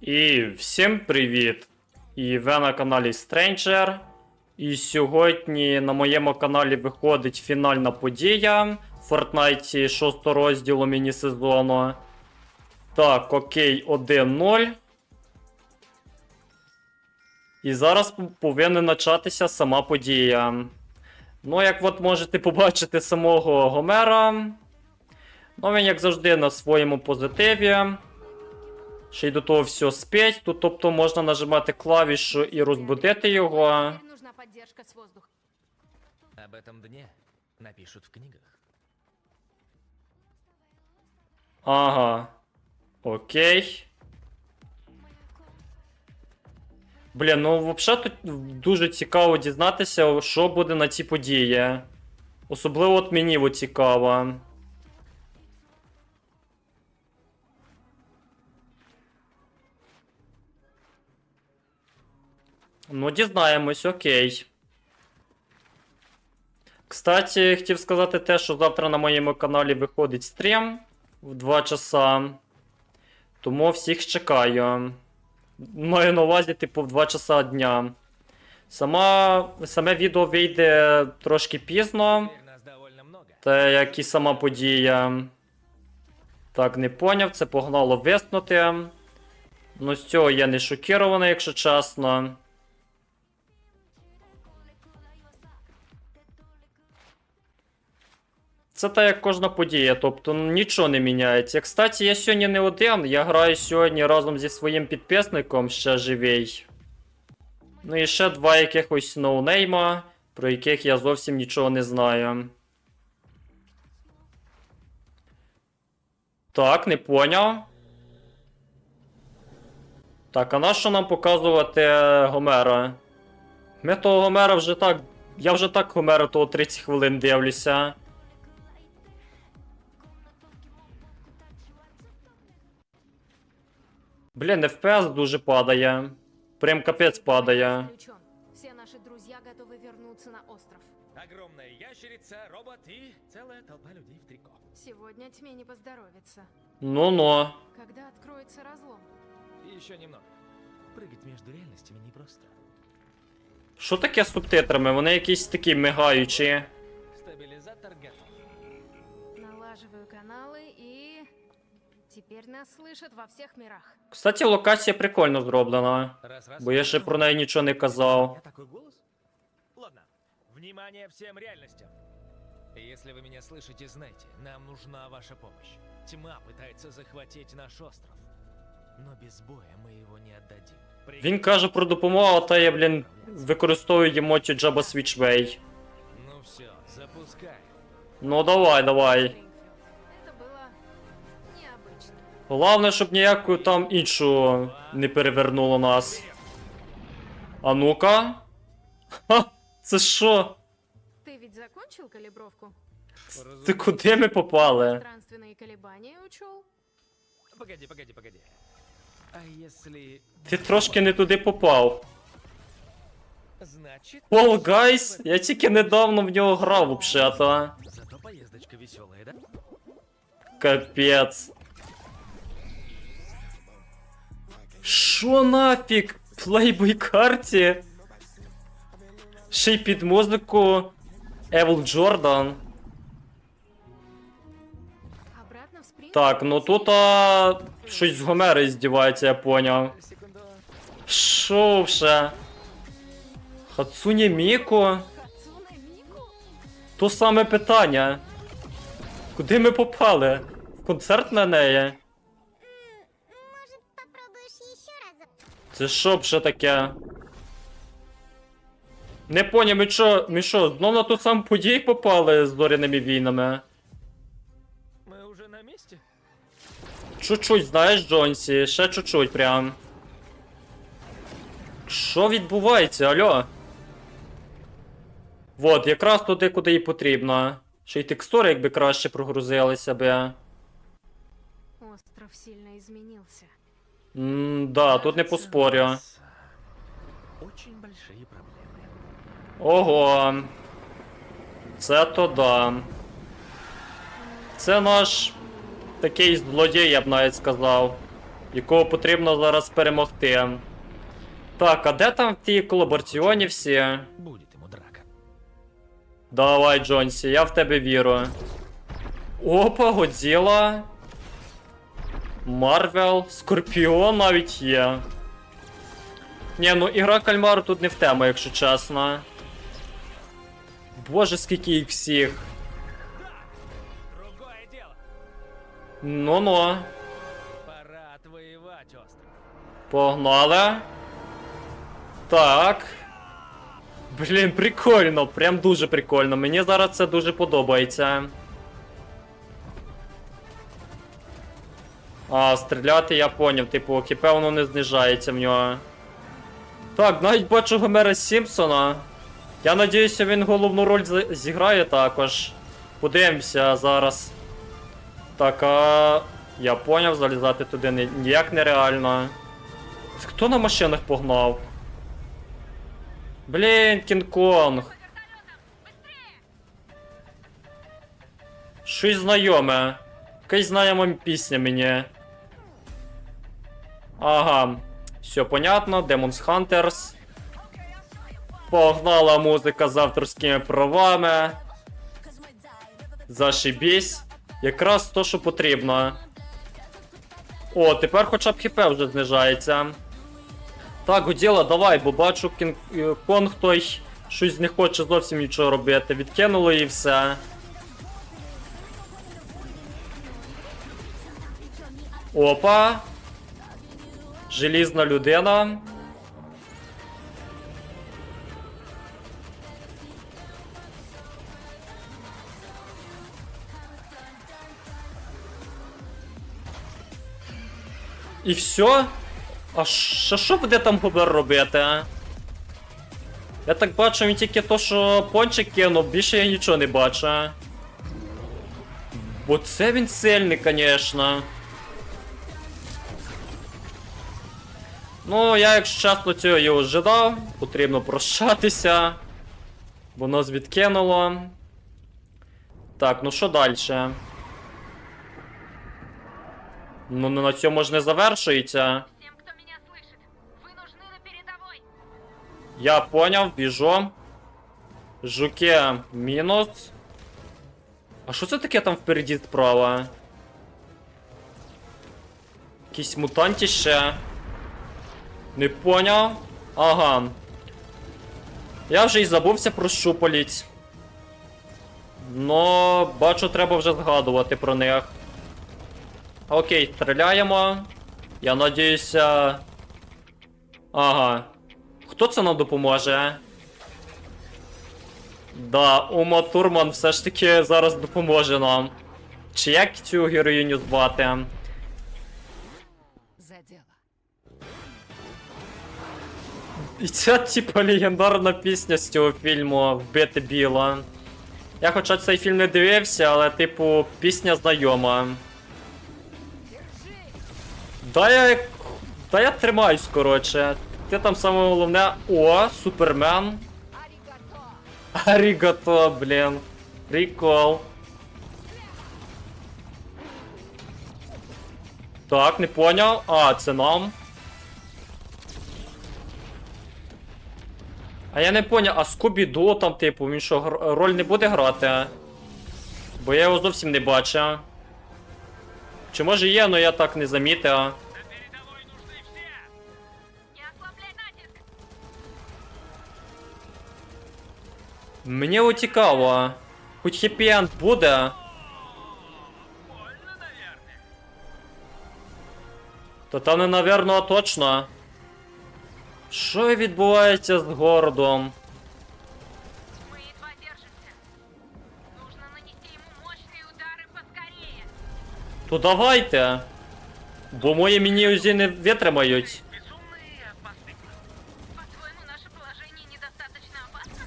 І всім привіт! І ви на каналі Stranger. І сьогодні на моєму каналі виходить фінальна подія в Fortnite 6 розділу міні-сезону. Так, окей, 1-0. І зараз повинна початися сама подія. Ну, як от можете побачити самого Гомера. Ну, він, як завжди, на своєму позитиві. Ще й до того все спить. Тут, тобто, можна нажимати клавішу і розбудити його. Нужна поддержка с воздуха. Об этом дне напишут в книгах. Ага. Окей. Блін, ну взагалі тут дуже цікаво дізнатися, що буде на цій події. Особливо от мені цікаво. Ну, дізнаємось, окей. Кстати, хотів сказати те, що завтра на моєму каналі виходить стрім в 2 часа. Тому всіх чекаю. Маю на увазі, типу, в 2 часа дня. Сама, саме відео вийде трошки пізно, те як і сама подія. Так, не поняв, це погнало виснути. Ну, з цього я не шокірований, якщо чесно. Це та як кожна подія, тобто нічого не міняється. Кстати, я сьогодні не один, я граю сьогодні разом зі своїм підписником ще живий. Ну і ще два якихось ноунейма, про яких я зовсім нічого не знаю. Так, не поняв. Так, а на що нам показувати Гомера? Ми того Гомера вже так. Я вже так Гомера того 30 хвилин дивлюся. Блін, FPS дуже падає. Прям капець падає. Включен. Все наши друзья готовы вернуться на остров. Огромная ящерица, робот и целая толпа людей в трико. Сегодня тьме не поздоровится. Ну-ну. Когда откроется разлом? И еще немного. Прыгать между реальностями непросто. Що таке з субтитрами? Вони якісь такі мигаючі. Стабилизатор готов. Налаживаю каналы и... Теперь нас слышат во всех мирах. Кстати, локація прикольно зроблена. Раз, раз. Бо я ще про неї нічого не казав. Я такой голос? Ладно. Внимание всем реальностям. Если вы меня слышите, знайте, нам нужна ваша помощь. Тьма пытается захватить наш остров. Но без боя мы его не отдадим. Він каже про допомогу, а та я, блін, використовую емоцію Jabba Switchway. Ну все, запускай. Ну давай, давай. Головне, щоб ніяку там іншу не перевернуло нас. А ну-ка. Ха, це що? Ты ведь закончил калибровку? Ти куди ми попали? Странственные колебания учел? Погоди, погоди, погоди. А если... Ти трошки не туди попав. Значит... Fall Guys? Я тільки недавно в нього грав взагалі-то. Зато поездочка веселая, да? Капець. Що нафіг? Плейбой карті? Ще й під музику в спринт? Так, ну тут а, щось з Гомери здівається, я поняв. Що вже? Хацуні Міко? То саме питання. Куди ми попали? В концерт на неї? Це що б ще таке? Не поняв, ми що, ми що, знов на ту саму подію попали з зоряними війнами? Мы уже на месте? Чуть-чуть, знаєш, Джонсі, ще чуть-чуть прям. Що відбувається, алло? Вот, якраз туди, куди і потрібно. Ще й текстури якби краще прогрузилися би. Остров сильно изменился. М, да, тут не поспорю. Очень большие проблемы. Ого. Це то да. Це наш такий злодій, я б навіть сказав. якого потрібно зараз перемогти. Так, а де там ті колабораціоні всі? Будет ему драка. Давай, Джонсі, я в тебе вірю. Опа, Годзіла. Марвел, Скорпіон навіть є. Ні, ну ігра кальмару тут не в тему, якщо чесно. Боже, скільки їх всіх. Ну-ну, погнали. Так. Блін, прикольно, прям дуже прикольно. Мені зараз це дуже подобається. А, стріляти я поняв, типу, ХП воно не знижається в нього. Так, навіть бачу Гомера Сімпсона. Я надіюся, він головну роль зіграє також. Подивимося зараз. Так, а. Я поняв, залізати туди ні- ніяк нереально. Це Хто на машинах погнав? Блін, Кінг-Конг. Щось знайоме. Якась знайома пісня мені. Ага. Все понятно, Demons Hunters. Погнала музика з авторськими правами. Зашибісь. Якраз то, що потрібно. О, тепер хоча б хп вже знижається. Так, Годіла, давай, бо бачу Кінг е, Конг той щось не хоче зовсім нічого робити. Відкинуло і все. Опа. Желізна людина. І все? А що, що буде там Гобер робити? Я так бачу, він тільки то, що пончик кинув, більше я нічого не бачу. Бо це він сильний, звісно. Ну, я, якщо чесно, цього і ожидав. Потрібно прощатися. Бо нас відкинуло. Так, ну що далі? Ну, ну на цьому ж не завершується. Всем, кто меня слышит, вы нужны на передовой. Я поняв, біжу. Жуке мінус. А що це таке там впереді справа? Якісь мутанті ще. Не поняв. Ага. Я вже і забувся про щупаліць. Но бачу, треба вже згадувати про них. Окей, стріляємо. Я надіюся. Ага. Хто це нам допоможе? Да, Ума Турман все ж таки зараз допоможе нам. Чи як цю героїню звати? І ця, типа, легендарна пісня з цього фільму Вбити біло. Я хоча цей фільм не дивився, але, типу, пісня знайома. Да я. Да я тримаюсь, коротше. Ти там саме головне. О, Супермен. Арігато, блін. Прикол. Так, не поняв. А, це нам. А я не поняв, а Скубі Ду там, типу, він що, роль не буде грати? Бо я його зовсім не бачив. Чи може є, але я так не замітив. Натиск. Мені от цікаво. Хоч хеппі-енд буде. То там не навірно, точно. Що відбувається з городом? Мы едва держимся. Нужно нанести ему мощные удары поскорее. То давайте. Бо мої міні не витримають. Безумный и опасный план. По-твоему, наше положение недостаточно опасно?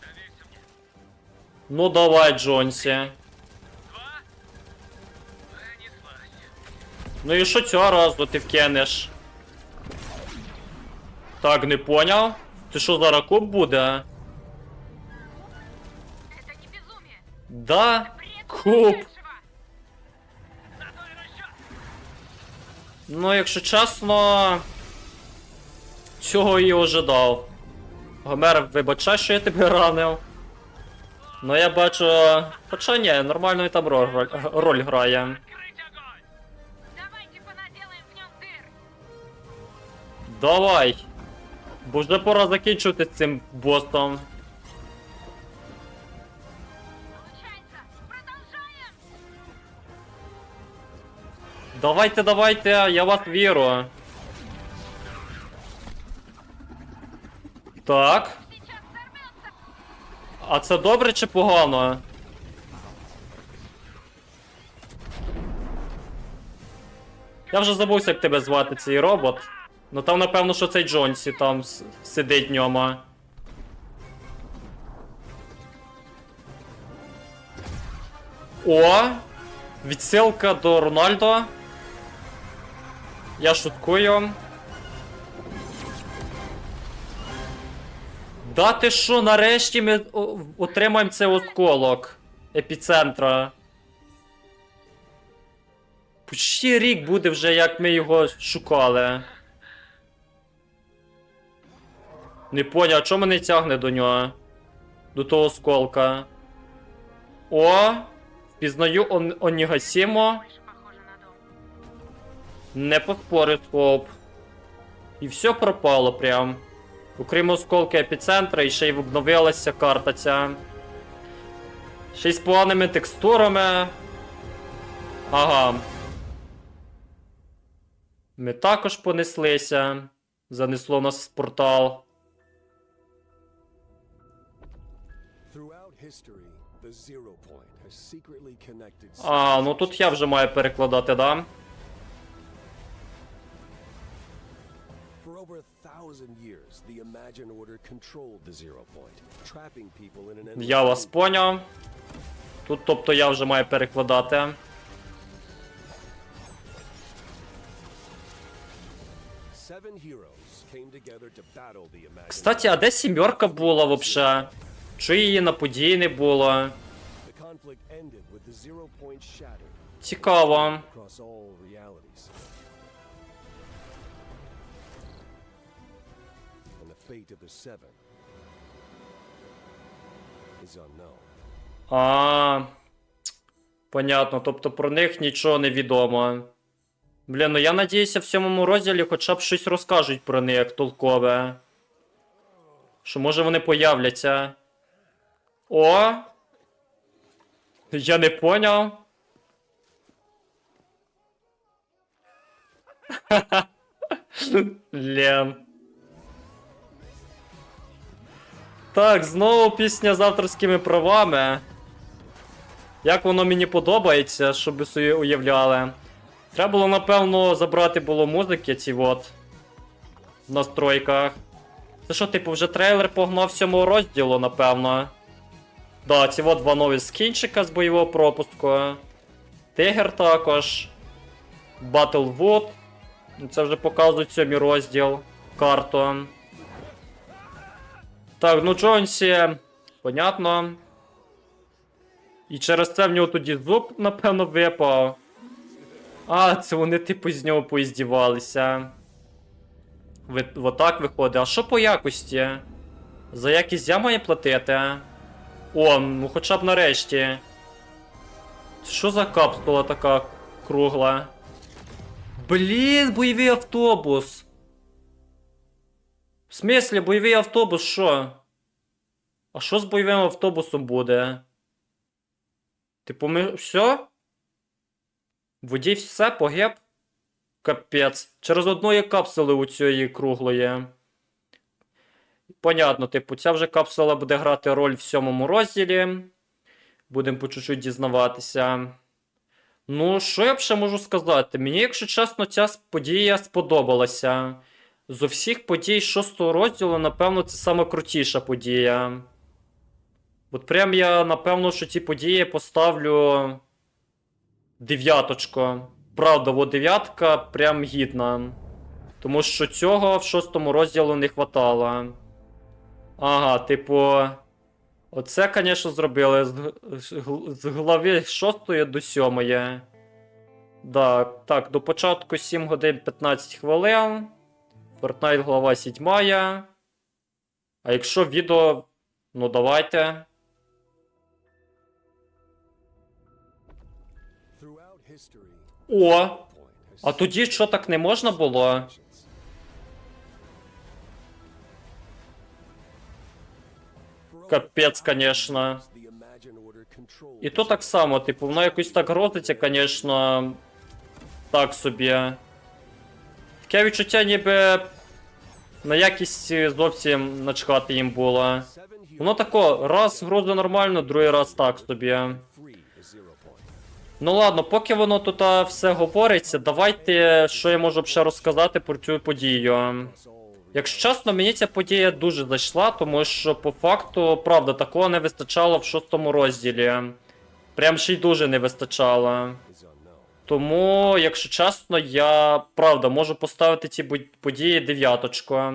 Доверься мне. Ну давай, Джонсі. Два. Понеслась. Ну і що цього разу ти вкинеш? Так, не поняв. Ти що зараз куб буде? Это не безумие. Да, расчет. Ну, якщо чесно, цього і ожидав. Гомер, вибачай, що я тебе ранив. Ну я бачу. Хоча ні, нормально і там роль, роль грає. Давай. Бо вже пора закінчувати з цим. Продолжаем. Давайте, давайте, я вас вірю. Так. А це добре чи погано? Я вже забувся, як тебе звати, цей робот. Ну там, напевно, що цей Джонсі там сидить в ньому. О! Відсилка до Рональдо. Я шуткую. Да ти що, нарешті ми отримаємо цей осколок епіцентра. Почти рік буде вже, як ми його шукали. Не поняв, а чому мене тягне до нього? До того осколка. О! Впізнаю он, Онігасімо. Не поспорив хоп. І все пропало прям. Окрім осколки епіцентра, і ще й обновилася карта ця. Ще й з поганими текстурами. Ага. Ми також понеслися. Занесло нас в портал. А, ну тут я вже маю перекладати, да? For over a thousand years, the Imagine Order controlled the zero point, trapping people in an endless Я вас поняв. Тут, тобто, я вже маю перекладати. Кстати, а де сімерка була вообще? Чи її на події не було? Цікаво. А. Понятно, тобто про них нічого не відомо. Блін, ну я надіюся, в сьомому розділі хоча б щось розкажуть про них толкове. Що може вони появляться. О! Я не поняв. Лен. Так, знову пісня з авторськими правами. Як воно мені подобається, щоб ви собі уявляли. Треба було, напевно, забрати було музики ці от. В настройках. Це що, типу, вже трейлер погнав сьомого розділу, напевно. Да, ці от два нові скінчика з бойового пропуску. Тигр також. Battlewood. Ну, Це вже показують сьомий розділ. Карту. Так, ну Джонсі. Понятно. І через це в нього тоді зуб, напевно, випав. А, це вони, типу, з нього поіздівалися. Ви, отак виходить. А що по якості? За якість я маю платити? О, ну хоча б нарешті. Що за капсула така кругла? Блін, бойовий автобус. В смислі, бойовий автобус, що? А що з бойовим автобусом буде? Типу, ми все? Водій все погиб? Капець. Через одної капсули у цієї круглої. Понятно, типу, ця вже капсула буде грати роль в сьомому розділі. Будемо по чуть-чуть дізнаватися. Ну, що я б ще можу сказати? Мені, якщо чесно, ця подія сподобалася. З усіх подій шостого розділу, напевно, це саме крутіша подія. От прям я, напевно, що ці події поставлю дев'яточку. Правда, от дев'ятка прям гідна. Тому що цього в шостому розділу не хватало. Ага, типу. Оце, звісно, зробили з, з глави 6 до 7. Да, так, до початку 7 годин 15 хвилин. Fortnite глава 7. А якщо відео. Ну давайте. О! А тоді що так не можна було? Капець, 1,000 конечно. І то так само, типу, воно якось так грозиться, звісно. Так собі. Таке відчуття, ніби на якість зовсім начхати їм було. Воно тако, раз грозить нормально, другий раз так собі. Ну ладно, поки воно тут все говориться, давайте, що я можу ще розказати про цю подію. Якщо чесно, мені ця подія дуже зайшла, тому що по факту, правда, такого не вистачало в шостому розділі. Прям ще й дуже не вистачало. Тому, якщо чесно, я правда можу поставити ці події дев'яточку.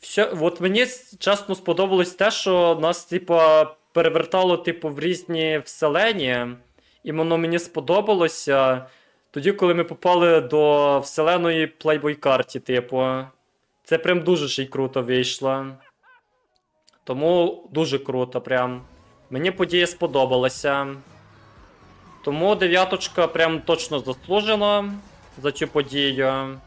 Все, от мені чесно сподобалось те, що нас, типа, перевертало, типу, в різні вселені. І воно мені сподобалося тоді, коли ми попали до вселеної Playboy карті, типу. Це прям дуже ще й круто вийшло. Тому дуже круто, прям. Мені подія сподобалася. Тому дев'яточка прям точно заслужена за цю подію.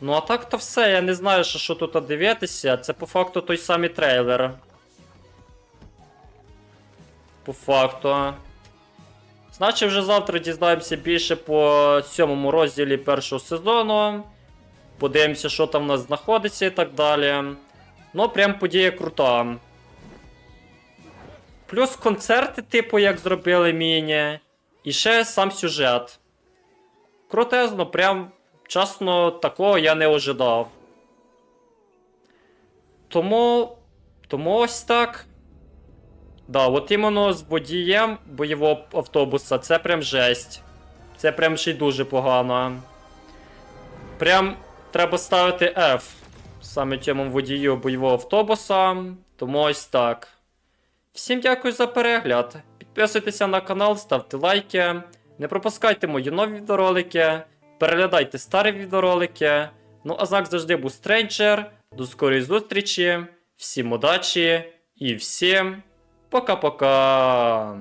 Ну а так то все, я не знаю, що, що тут дивитися. Це по факту той самий трейлер. По факту. Значить, вже завтра дізнаємося більше по сьомому розділі першого сезону. Подивимося, що там в нас знаходиться і так далі. Ну, прям подія крута. Плюс концерти, типу, як зробили міні. І ще сам сюжет. Крутезно, прям чесно, такого я не ожидав. Тому. Тому ось так. Да, от іменно з водієм бойового автобуса це прям жесть. Це прям ще й дуже погано. Прям треба ставити F саме цьому водію бойового автобуса. Тому ось так. Всім дякую за перегляд. Підписуйтеся на канал, ставте лайки. Не пропускайте мої нові відеоролики. Переглядайте старі відеоролики. Ну а знак завжди був Стренчер. До скорої зустрічі. Всім удачі і всім пока-пока.